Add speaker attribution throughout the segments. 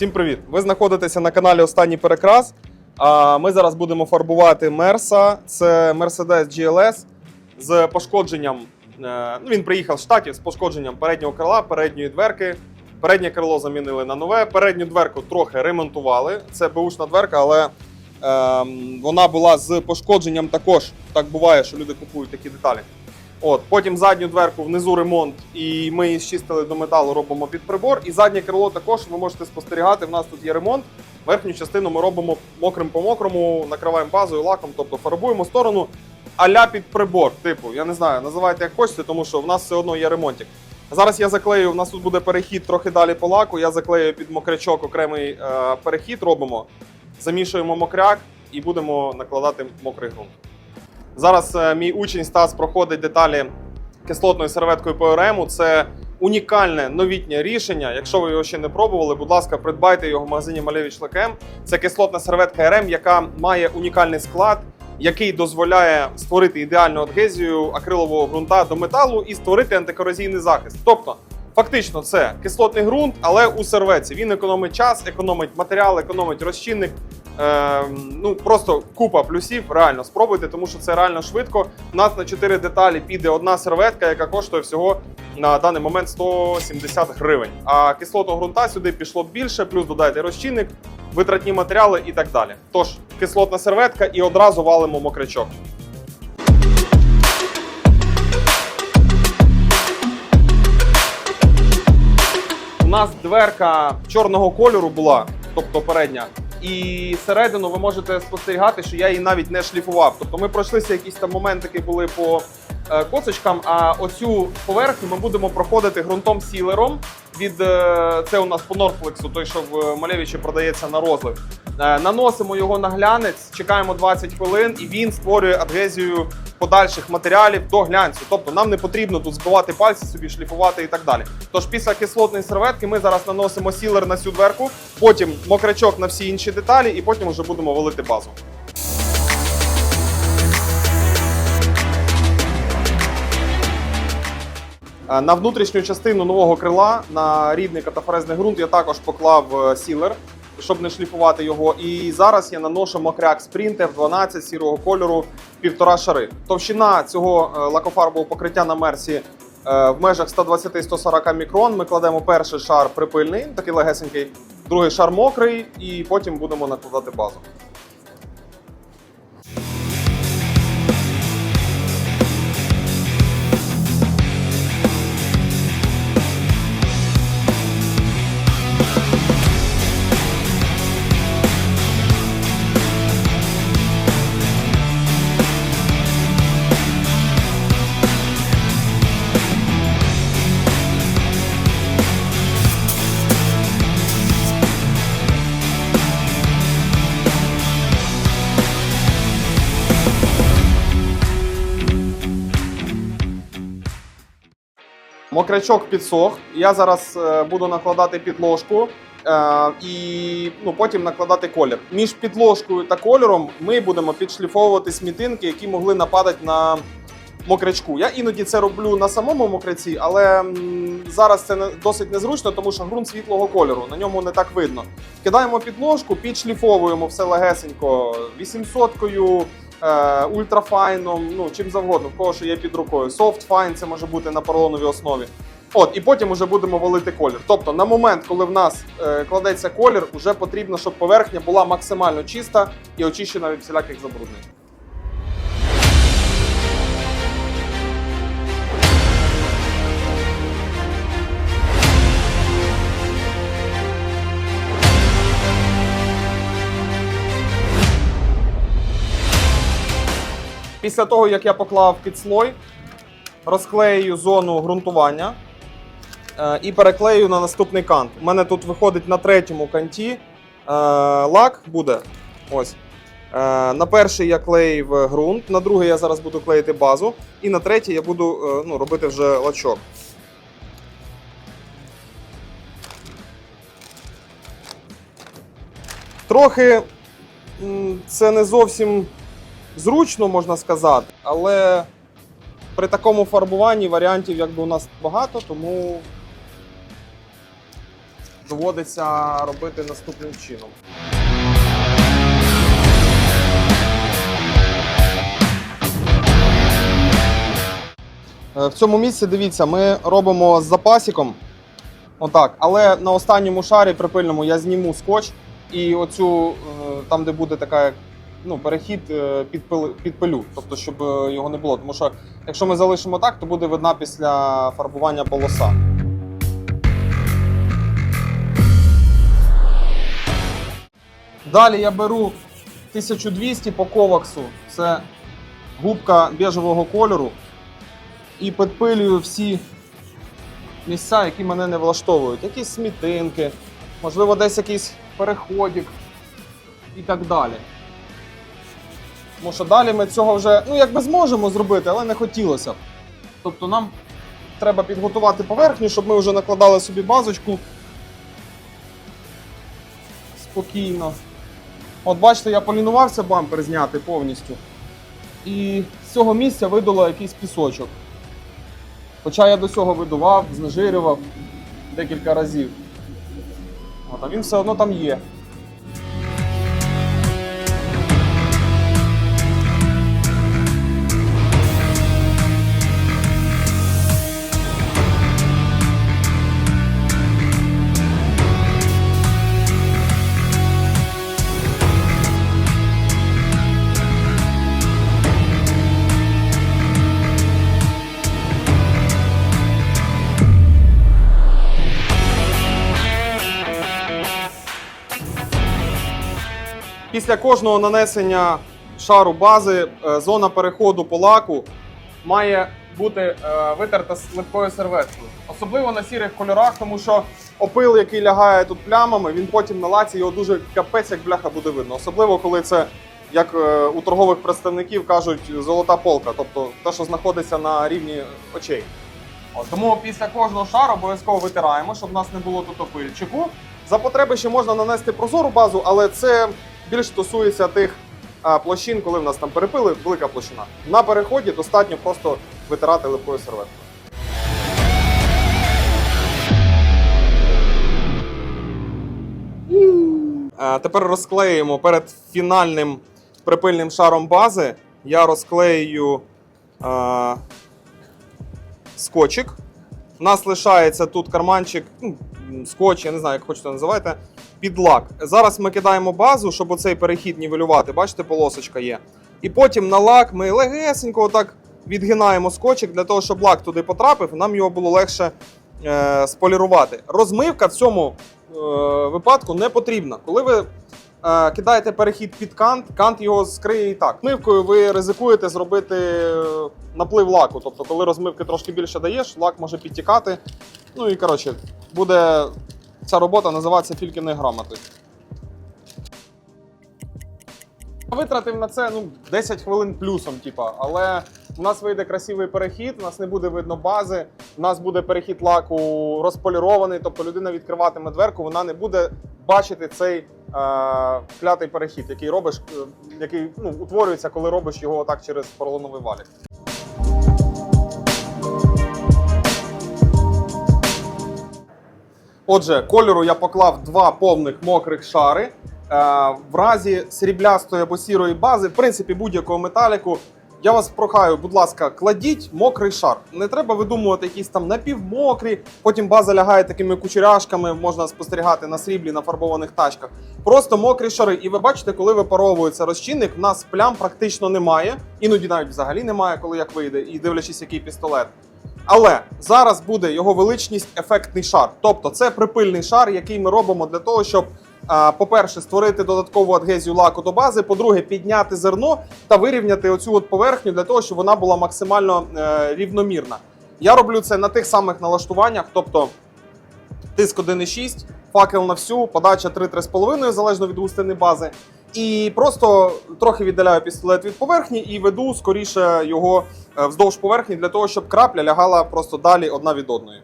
Speaker 1: Всім привіт! Ви знаходитеся на каналі Останній Перекрас. А ми зараз будемо фарбувати Мерса. Це Mercedes GLS з пошкодженням. е, Ну, він приїхав з штатів з пошкодженням переднього крила, передньої дверки. Переднє крило замінили на нове. Передню дверку трохи ремонтували. Це беушна дверка, але ем, вона була з пошкодженням також. Так буває, що люди купують такі деталі. От, потім задню дверку внизу ремонт, і ми її щистили до металу, робимо під прибор. І заднє крило також ви можете спостерігати. В нас тут є ремонт. Верхню частину ми робимо мокрим по мокрому, накриваємо базою, лаком, тобто фарбуємо сторону а-ля під прибор. Типу, я не знаю, називайте як хочете, тому що в нас все одно є ремонтик. Зараз я заклею, у нас тут буде перехід трохи далі по лаку. Я заклею під мокрячок окремий е, перехід, робимо, замішуємо мокряк і будемо накладати мокрий ґрунт. Зараз е, мій учень Стас проходить деталі кислотною серветкою по ОРМу. Це унікальне новітнє рішення. Якщо ви його ще не пробували, будь ласка, придбайте його в магазині Малевич Лекем. Це кислотна серветка РМ, яка має унікальний склад, який дозволяє створити ідеальну адгезію акрилового ґрунта до металу і створити антикорозійний захист. Тобто, фактично, це кислотний ґрунт, але у серветці. Він економить час, економить матеріал, економить розчинник. Е, ну просто купа плюсів. Реально спробуйте, тому що це реально швидко. У нас на 4 деталі піде одна серветка, яка коштує всього на даний момент 170 гривень. А кислотного ґрунта сюди пішло більше, плюс додайте розчинник, витратні матеріали і так далі. Тож, кислотна серветка і одразу валимо мокрячок. У нас дверка чорного кольору була, тобто передня. І середину ви можете спостерігати, що я її навіть не шліфував. Тобто ми пройшлися якісь там моменти, які були по е, косочкам, а оцю поверхню ми будемо проходити ґрунтом сілером. Від е, це у нас по Норфлексу, той, що в Малевичі продається на розлив. Е, наносимо його на глянець, чекаємо 20 хвилин, і він створює адгезію подальших матеріалів до глянцю. Тобто нам не потрібно тут збивати пальці собі, шліфувати і так далі. Тож після кислотної серветки ми зараз наносимо сілер на цю дверку, потім мокрячок на всі інші деталі, і потім вже будемо валити базу. Е, На внутрішню частину нового крила на рідний катафорезний ґрунт я також поклав е, сілер, щоб не шліфувати його. І зараз я наношу мокряк Sprint F12 сірого кольору півтора шари. Товщина цього е, лакофарбового покриття на мерсі е, в межах 120-140 мікрон. Ми кладемо перший шар припильний, такий легесенький, другий шар мокрий, і потім будемо накладати базу. Мокрячок підсох. Я зараз е, буду накладати підложку е, і ну, потім накладати колір. Між підложкою та кольором ми будемо підшліфовувати смітинки, які могли нападати на мокрячку. Я іноді це роблю на самому мокряці, але зараз це досить незручно, тому що ґрунт світлого кольору, на ньому не так видно. Кидаємо підложку, підшліфовуємо все легесенько 800-кою. Е, Ультрафайном, ну чим завгодно, в кого що є під рукою. Софтфайн це може бути на поролоновій основі. От, і потім вже будемо валити колір. Тобто, на момент, коли в нас е, кладеться колір, вже потрібно, щоб поверхня була максимально чиста і очищена від всіляких забруднень. Після того, як я поклав підслой, розклею зону ґрунтування е, і переклею на наступний кант. У мене тут виходить на третьому канті е, лак буде. Ось. Е, на перший я клеїв ґрунт, на другий я зараз буду клеїти базу, і на третій я буду ну, робити вже лачок. Трохи це не зовсім зручно, можна сказати, але при такому фарбуванні варіантів якби у нас багато, тому доводиться робити наступним чином. Е, В цьому місці дивіться, ми робимо з запасиком. Отак. Але на останньому шарі припильному я зніму скотч і оцю, е, там, де буде така ну, перехід е, під, під пилю, тобто, щоб е, його не було. Тому що якщо ми залишимо так, то буде видна після фарбування полоса. Далі я беру 1200 по коваксу. Це губка біжевого кольору. І підпилюю всі місця, які мене не влаштовують. Якісь смітинки, можливо, десь якийсь переходик і так далі. Тому що далі ми цього вже, ну, якби зможемо зробити, але не хотілося. Тобто нам треба підготувати поверхню, щоб ми вже накладали собі базочку спокійно. От бачите, я полінувався бампер зняти повністю. І з цього місця видало якийсь пісочок. Хоча я до цього видував, знежирював декілька разів. От, а він все одно там є. Після кожного нанесення шару бази е, зона переходу по лаку має бути е, витерта з липкою серветкою. Особливо на сірих кольорах, тому що опил, який лягає тут плямами, він потім на лаці його дуже капець, як бляха буде видно. Особливо, коли це, як е, у торгових представників кажуть, золота полка, тобто те, що знаходиться на рівні очей. От, тому після кожного шару обов'язково витираємо, щоб у нас не було тут опильчику. За потреби ще можна нанести прозору базу, але це більш стосується тих площин, коли в нас там перепили, велика площина. На переході достатньо просто витирати липкою серветкою. Тепер розклеїмо перед фінальним припильним шаром бази. Я розклею скотчик. У нас лишається тут карманчик, ну, скотч, я не знаю, як хочете називайте, під лак. Зараз ми кидаємо базу, щоб оцей перехід нівелювати. Бачите, полосочка є. І потім на лак ми легесенько отак відгинаємо скотчик для того, щоб лак туди потрапив, нам його було легше е, сполірувати. Розмивка в цьому е, випадку не потрібна. Коли ви кидаєте перехід під кант, кант його скриє і так. Розмивкою ви ризикуєте зробити е, наплив лаку. Тобто, коли розмивки трошки більше даєш, лак може підтікати. Ну і коротше, буде ця робота називатися тільки не грамотою. Витратив на це ну, 10 хвилин плюсом, типа, але у нас вийде красивий перехід, у нас не буде видно бази, у нас буде перехід лаку розполірований, тобто людина відкриватиме дверку, вона не буде бачити цей е, клятий перехід, який робиш, е, який ну, утворюється, коли робиш його так через поролоновий валік. Отже, кольору я поклав два повних мокрих шари. Е, в разі сріблястої або сірої бази, в принципі, будь-якого металіку. Я вас прохаю, будь ласка, кладіть мокрий шар. Не треба видумувати якісь там напівмокрі, потім база лягає такими кучеряшками, можна спостерігати на сріблі на фарбованих тачках. Просто мокрі шари. І ви бачите, коли випаровується розчинник, в нас плям практично немає. Іноді навіть взагалі немає, коли як вийде, і дивлячись, який пістолет. Але зараз буде його величність ефектний шар. Тобто це припильний шар, який ми робимо для того, щоб, по-перше, створити додаткову адгезію лаку до бази, по-друге, підняти зерно та вирівняти оцю от поверхню для того, щоб вона була максимально е, рівномірна. Я роблю це на тих самих налаштуваннях, тобто тиск 1,6, факел на всю, подача 3-3,5, залежно від густини бази. І просто трохи віддаляю пістолет від поверхні і веду скоріше його е, вздовж поверхні для того, щоб крапля лягала просто далі одна від одної.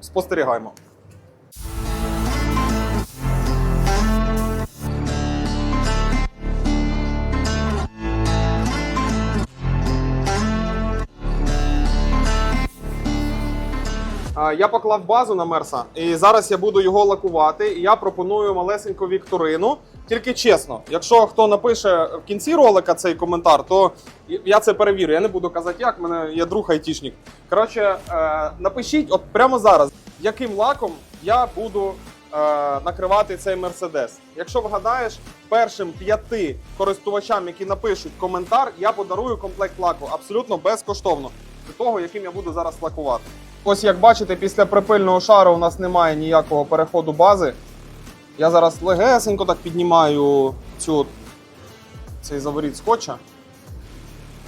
Speaker 1: Спостерігаємо. Я поклав базу на Мерса, і зараз я буду його лакувати. І я пропоную малесеньку вікторину. Тільки чесно, якщо хто напише в кінці ролика цей коментар, то я це перевірю. Я не буду казати, як в мене є друг айтішник. Коротше, е, напишіть от прямо зараз, яким лаком я буду е, накривати цей мерседес. Якщо вгадаєш, першим п'яти користувачам, які напишуть коментар, я подарую комплект лаку абсолютно безкоштовно до того, яким я буду зараз лакувати. Ось як бачите, після припильного шару у нас немає ніякого переходу бази. Я зараз легесенько так піднімаю цю, цей заворіт скотча.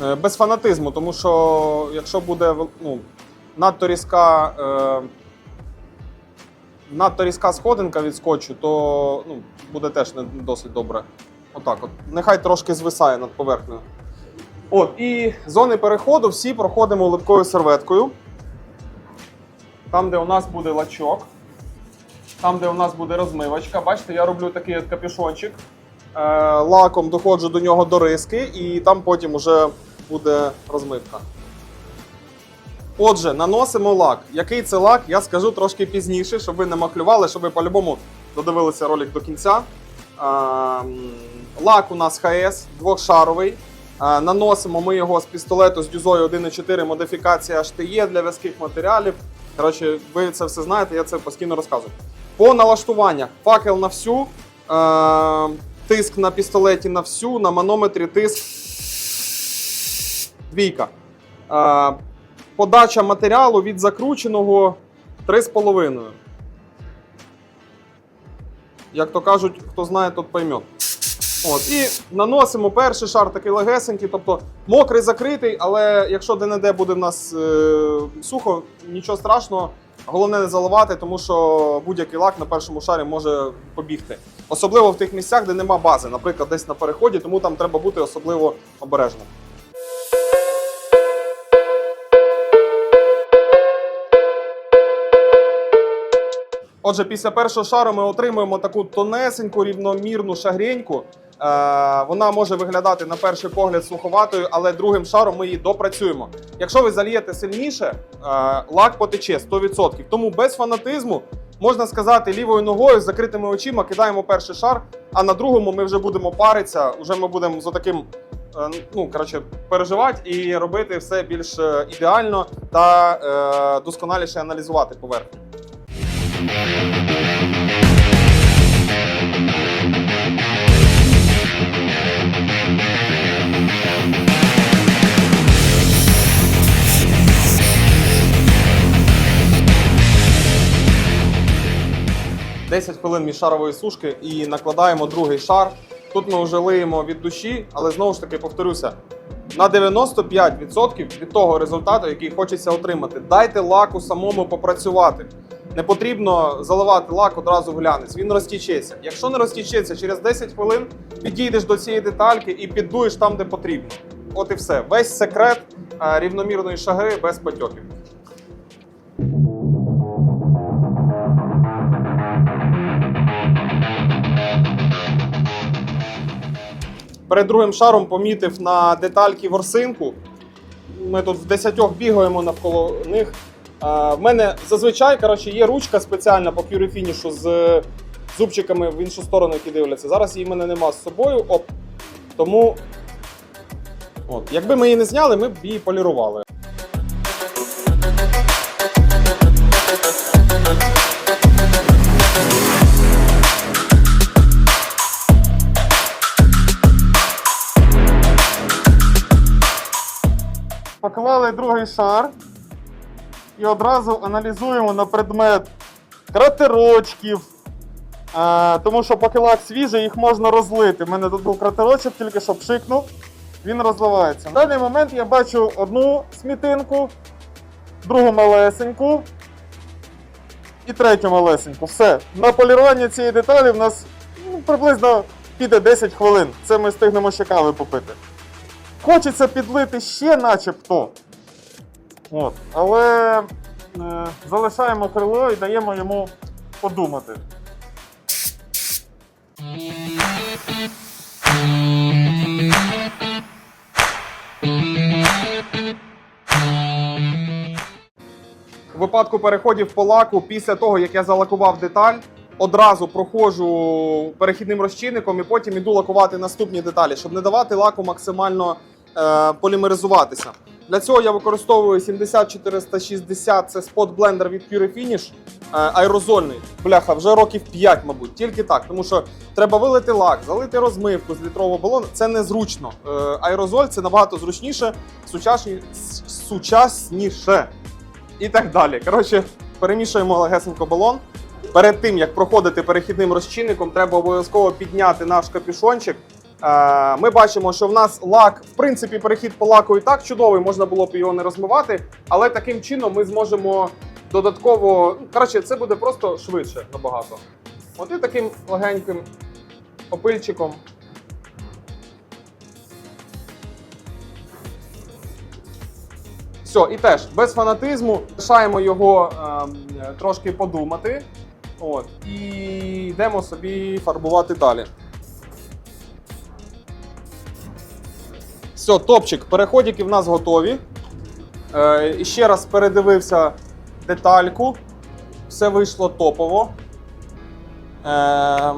Speaker 1: Е, Без фанатизму, тому що якщо буде ну, надто різка, е, надто різка сходинка від скотчу, то ну, буде теж не досить добре. Отак от. Нехай трошки звисає над поверхнею. От, і зони переходу всі проходимо липкою серветкою. Там, де у нас буде лачок, там, де у нас буде розмивочка. Бачите, я роблю такий от капюшончик. Е, лаком доходжу до нього до риски, і там потім вже буде розмивка. Отже, наносимо лак. Який це лак, я скажу трошки пізніше, щоб ви не махлювали, щоб ви по-любому додивилися ролик до кінця. Ем, Лак у нас ХС двохшаровий. Е, Наносимо ми його з пістолету з дюзою 1.4 модифікація HTE для в'язких матеріалів. Коротше, ви це все знаєте, я це постійно розказую. По налаштуваннях факел на всю, е, тиск на пістолеті на всю, на манометрі тиск двійка. Е, подача матеріалу від закрученого 3,5. Як то кажуть, хто знає, тот пойме. От, і наносимо перший шар такий легесенький, тобто мокрий закритий, але якщо де-не-де буде в нас е, сухо, нічого страшного. Головне не заливати, тому що будь-який лак на першому шарі може побігти. Особливо в тих місцях, де нема бази, наприклад, десь на переході, тому там треба бути особливо обережним. Отже, після першого шару ми отримуємо таку тонесеньку, рівномірну шагреньку. Е, вона може виглядати на перший погляд суховатою, але другим шаром ми її допрацюємо. Якщо ви зальєте сильніше, е, лак потече 100%. Тому без фанатизму можна сказати лівою ногою з закритими очима кидаємо перший шар, а на другому ми вже будемо паритися. Уже ми будемо з таким е, ну коротше переживати і робити все більш ідеально та досконаліше аналізувати поверхню. – 10 хвилин міжшарової сушки і накладаємо другий шар. Тут ми вже лиємо від душі, але знову ж таки повторюся, на 95% від того результату, який хочеться отримати. Дайте лаку самому попрацювати. Не потрібно заливати лак одразу глянець, він розтічеться. Якщо не розтічеться, через 10 хвилин підійдеш до цієї детальки і піддуєш там, де потрібно. От і все. Весь секрет е, рівномірної шаги без потьоків. Перед другим шаром помітив на детальки ворсинку. Ми тут в десятьох бігаємо навколо них. В мене зазвичай коротше, є ручка спеціальна по фінішу з зубчиками в іншу сторону, які дивляться. Зараз її в мене нема з собою. Оп. Тому, от, якби ми її не зняли, ми б її полірували. Поклали другий шар і одразу аналізуємо на предмет кратерочків. А, тому що поки лак свіжий, їх можна розлити. У мене тут був кратерочок, тільки що пшикнув, він розливається. В даний момент я бачу одну смітинку, другу малесеньку і третю малесеньку. Все. На полірування цієї деталі в нас ну, приблизно піде 10 хвилин. Це ми встигнемо ще кави попити. Хочеться підлити ще начебто. От. Але е, залишаємо крило і даємо йому подумати. У випадку переходів по лаку, після того, як я залакував деталь, одразу проходжу перехідним розчинником і потім іду лакувати наступні деталі, щоб не давати лаку максимально е, полімеризуватися. Для цього я використовую 70460, це спот блендер від Pure Finish, е, аерозольний. Бляха, вже років 5, мабуть, тільки так. Тому що треба вилити лак, залити розмивку з літрового балону. Це незручно. Е, аерозоль це набагато зручніше, сучасні, сучасніше і так далі. Коротше, перемішуємо легесенько балон. Перед тим як проходити перехідним розчинником, треба обов'язково підняти наш капюшончик. Е, Ми бачимо, що в нас лак, в принципі, перехід по лаку і так чудовий, можна було б його не розмивати, але таким чином ми зможемо додатково. ну, Коротше, це буде просто швидше набагато. От і таким легеньким опильчиком. Все, і теж без фанатизму лишаємо його е, трошки подумати. От, і йдемо собі фарбувати далі. Все, топчик, переходики в нас готові. Е, ще раз передивився детальку. Все вийшло топово. Е,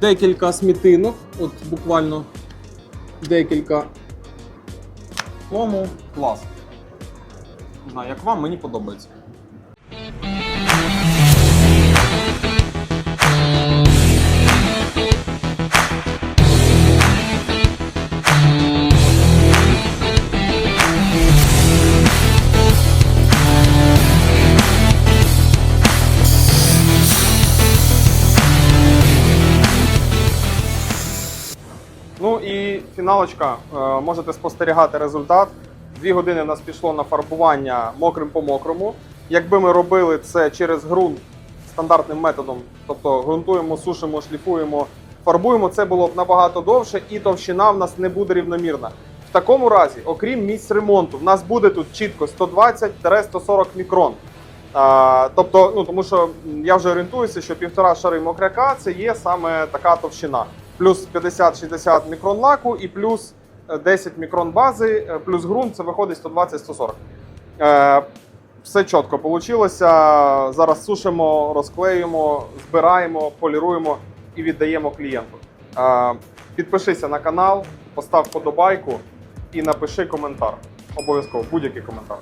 Speaker 1: декілька смітинок, от буквально декілька. Тому клас. Не знаю, як вам, мені подобається. Ну і фіналочка. Е, Можете спостерігати результат. Дві години в нас пішло на фарбування мокрим по мокрому. Якби ми робили це через ґрунт стандартним методом, тобто ґрунтуємо, сушимо, шліфуємо, фарбуємо, це було б набагато довше, і товщина в нас не буде рівномірна. В такому разі, окрім місць ремонту, в нас буде тут чітко 120-140 мікрон. А, тобто, ну тому що я вже орієнтуюся, що півтора шари мокряка це є саме така товщина. Плюс 50-60 мікрон лаку і плюс е, 10 мікрон бази, е, плюс ґрунт це виходить 120-140. Е, все чітко вийшло. Зараз сушимо, розклеюємо, збираємо, поліруємо і віддаємо клієнту. Е, підпишися на канал, постав подобайку і напиши коментар. Обов'язково будь-який коментар.